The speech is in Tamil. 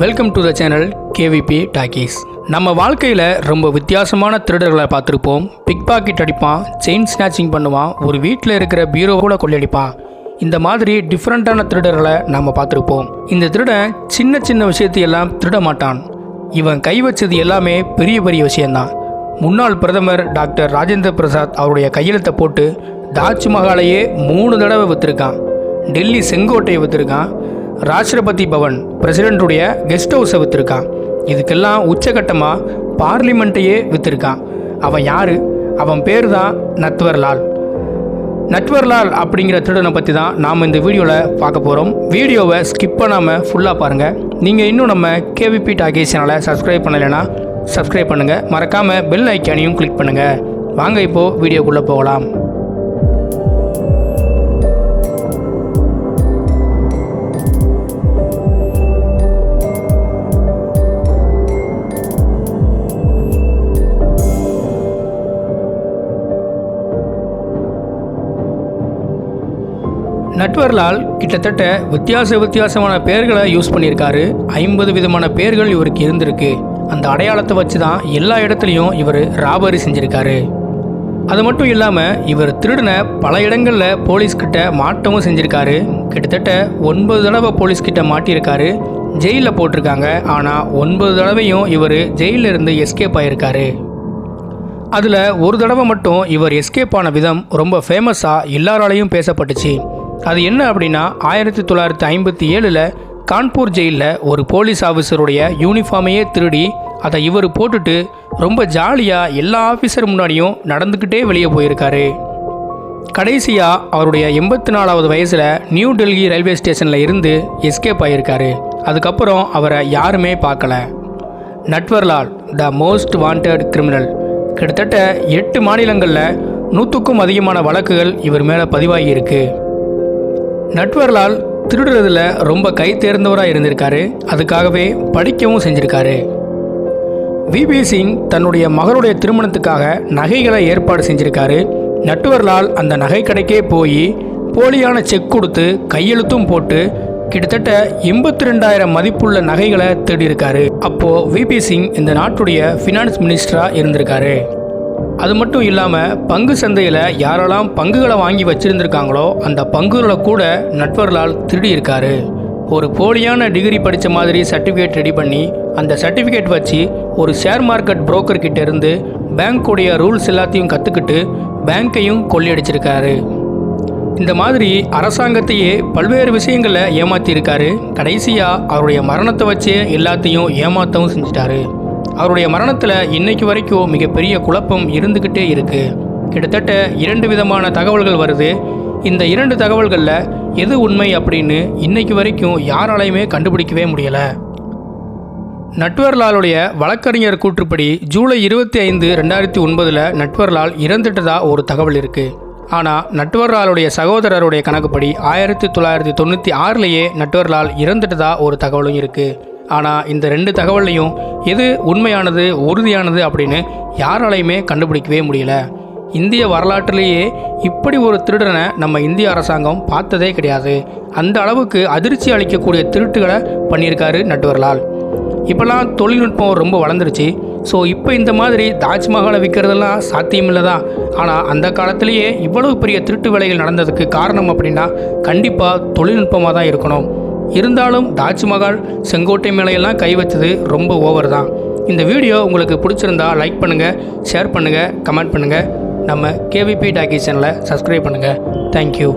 Welcome to the channel KVP talkies நம்ம வாழ்க்கையில் ரொம்ப வித்தியாசமான திருடர்களை பார்த்துருப்போம். பிக் பாக்கெட் அடிப்பான் செயின் ஸ்நாச்சிங் பண்ணுவான் ஒரு வீட்டில் இருக்கிற பீரோ கூட கொள்ளையடிப்பான். இந்த மாதிரி டிஃப்ரெண்ட்டான திருடர்களை நம்ம பார்த்துருப்போம். இந்த திருடன் சின்ன சின்ன விஷயத்தையெல்லாம் திருட மாட்டான். இவன் கை வச்சது எல்லாமே பெரிய பெரிய விஷயம்தான் முன்னாள் பிரதமர் டாக்டர் ராஜேந்திர பிரசாத் அவருடைய கையெழுத்தை போட்டு தாஜ்மஹாலையே மூணு தடவை விற்றுருக்கான் டெல்லி செங்கோட்டையை விற்றுருக்கான் ராஷ்டிரபதி பவன் பிரசிடென்ட்டுடைய கெஸ்ட் ஹவுஸை விற்றுருக்கான் இதுக்கெல்லாம் உச்சகட்டமாக பார்லிமெண்ட்டையே விற்றுருக்கான் அவன் யார்? அவன் பேர் தான் நத்வர்லால் நட்வர்லால் அப்படிங்கிற திருடனை பற்றி தான் நாம் இந்த வீடியோவில் பார்க்க போகிறோம் வீடியோவை ஸ்கிப் பண்ணாமல் ஃபுல்லாக பாருங்கள் நீங்கள் இன்னும் நம்ம கேவிபி டாகேஸ் சேனலை சப்ஸ்கிரைப் பண்ணலைன்னா சப்ஸ்கிரைப் பண்ணுங்கள் மறக்காமல் பெல் ஐக்கானையும் கிளிக் பண்ணுங்கள் வாங்க இப்போது வீடியோக்குள்ளே போகலாம். நட்வர்லால் கிட்டத்தட்ட வித்தியாச வித்தியாசமான பெயர்களை யூஸ் பண்ணியிருக்காரு. ஐம்பது விதமான பெயர்கள் இவருக்கு இருந்திருக்கு. அந்த அடையாளத்தை வச்சு தான் எல்லா இடத்துலையும் இவர் ராபரி செஞ்சுருக்காரு. அது மட்டும் இல்லாமல் இவர் திருடின பல இடங்களில் போலீஸ்கிட்ட மாட்டவும் செஞ்சுருக்காரு. கிட்டத்தட்ட ஒன்பது தடவை போலீஸ்கிட்ட மாட்டியிருக்காரு. ஜெயிலில் போட்டிருக்காங்க. ஆனால் ஒன்பது தடவையும் இவர் ஜெயிலில் இருந்து எஸ்கேப் ஆகியிருக்காரு அதில் ஒரு தடவை மட்டும் இவர் எஸ்கேப் ஆன விதம் ரொம்ப ஃபேமஸாக எல்லாராலையும் பேசப்பட்டுச்சு. அது என்ன அப்படின்னா ஆயிரத்தி தொள்ளாயிரத்தி ஐம்பத்தி ஏழில் கான்பூர் ஜெயிலில் ஒரு போலீஸ் ஆஃபீஸருடைய யூனிஃபார்மையே திருடி அதை இவர் போட்டுட்டு ரொம்ப ஜாலியாக எல்லா ஆஃபீஸர் முன்னாடியும் நடந்துக்கிட்டே வெளியே போயிருக்காரு. கடைசியாக அவருடைய எண்பத்தி நாலாவது வயசில் நியூ டெல்லி ரயில்வே ஸ்டேஷனில் இருந்து எஸ்கேப் ஆகியிருக்காரு அதுக்கப்புறம் அவரை யாருமே பார்க்கல. Natwarlal the most wanted criminal. கிட்டத்தட்ட எட்டு மாநிலங்களில் நூற்றுக்கும் அதிகமான வழக்குகள் இவர் மேலே பதிவாகியிருக்கு நட்வர்லால் திருடுறதுல ரொம்ப கை தேர்ந்தவராக இருந்திருக்காரு. அதுக்காகவே படிக்கவும் செஞ்சிருக்காரு. விபி சிங் தன்னுடைய மகளுடைய திருமணத்துக்காக நகைகளை ஏற்பாடு செஞ்சிருக்காரு. நட்டுவர்லால் அந்த நகை கடைக்கே போய் போலியான செக் கொடுத்து கையெழுத்தும் போட்டு கிட்டத்தட்ட எண்பத்தி ரெண்டாயிரம் மதிப்புள்ள நகைகளை தேடியிருக்காரு. அப்போது விபி சிங் இந்த நாட்டுடைய ஃபினான்ஸ் மினிஸ்டராக இருந்திருக்காரு. அது மட்டும் இல்லாமல் பங்கு சந்தையில் யாரெல்லாம் பங்குகளை வாங்கி வச்சிருந்திருக்காங்களோ அந்த பங்குகளை கூட நட்வர்லால் திருடி இருக்காரு. ஒரு போலியான டிகிரி படித்த மாதிரி சர்டிஃபிகேட் ரெடி பண்ணி அந்த சர்டிஃபிகேட் வச்சு ஒரு ஷேர் மார்க்கெட் புரோக்கர் கிட்ட இருந்து பேங்க்குடைய ரூல்ஸ் எல்லாத்தையும் கற்றுக்கிட்டு பேங்க்கையும் கொள்ளையடிச்சிருக்காரு. இந்த மாதிரி அரசாங்கத்தையே பல்வேறு விஷயங்களை ஏமாத்தியிருக்காரு. கடைசியாக அவருடைய மரணத்தை வச்சே எல்லாத்தையும் ஏமாற்றவும் செஞ்சிட்டாரு. அவருடைய மரணத்தில் இன்னைக்கு வரைக்கும் மிகப்பெரிய குழப்பம் இருந்துக்கிட்டே இருக்கு. கிட்டத்தட்ட இரண்டு விதமான தகவல்கள் வருது. இந்த இரண்டு தகவல்களில் எது உண்மை அப்படின்னு இன்னைக்கு வரைக்கும் யாராலையுமே கண்டுபிடிக்கவே முடியலை. நட்வர்லாலுடைய வழக்கறிஞர் கூற்றுப்படி ஜூலை இருபத்தி ஐந்து ரெண்டாயிரத்தி ஒன்பதில் நட்வர்லால் இறந்துட்டதா ஒரு தகவல் இருக்குது ஆனால் நட்வர்லாலுடைய சகோதரருடைய கணக்குப்படி ஆயிரத்தி தொள்ளாயிரத்தி தொண்ணூற்றி ஆறுலேயே நட்வர்லால் இறந்துட்டதா ஒரு தகவலும் இருக்குது ஆனால் இந்த ரெண்டு தகவல்லையும் எது உண்மையானது உறுதியானது அப்படின்னு யாராலையுமே கண்டுபிடிக்கவே முடியல. இந்திய வரலாற்றிலேயே இப்படி ஒரு திருடனை நம்ம இந்திய அரசாங்கம் பார்த்ததே கிடையாது. அந்த அளவுக்கு அதிர்ச்சி அளிக்கக்கூடிய திருட்டுகளை பண்ணியிருக்காரு நட்டுவர்லால் இப்போல்லாம் தொழில்நுட்பம் ரொம்ப வளர்ந்துருச்சு. ஸோ இப்போ இந்த மாதிரி தாஜ்மஹாலை விற்கிறதெல்லாம் சாத்தியமில்லை தான் ஆனால் அந்த காலத்திலேயே இவ்வளவு பெரிய திருட்டு வேலைகள் நடந்ததுக்கு காரணம் அப்படின்னா கண்டிப்பாக தொழில்நுட்பமாக தான் இருக்கணும். இருந்தாலும் தாஜ்மஹால் செங்கோட்டை மேலையெல்லாம் கை வச்சது ரொம்ப ஓவர் தான். இந்த வீடியோ உங்களுக்கு பிடிச்சிருந்தா லைக் பண்ணுங்கள் ஷேர் பண்ணுங்கள் கமெண்ட் பண்ணுங்கள் நம்ம கேவிபி டாக்கி சேனலை சப்ஸ்கிரைப் பண்ணுங்கள் தேங்க்யூ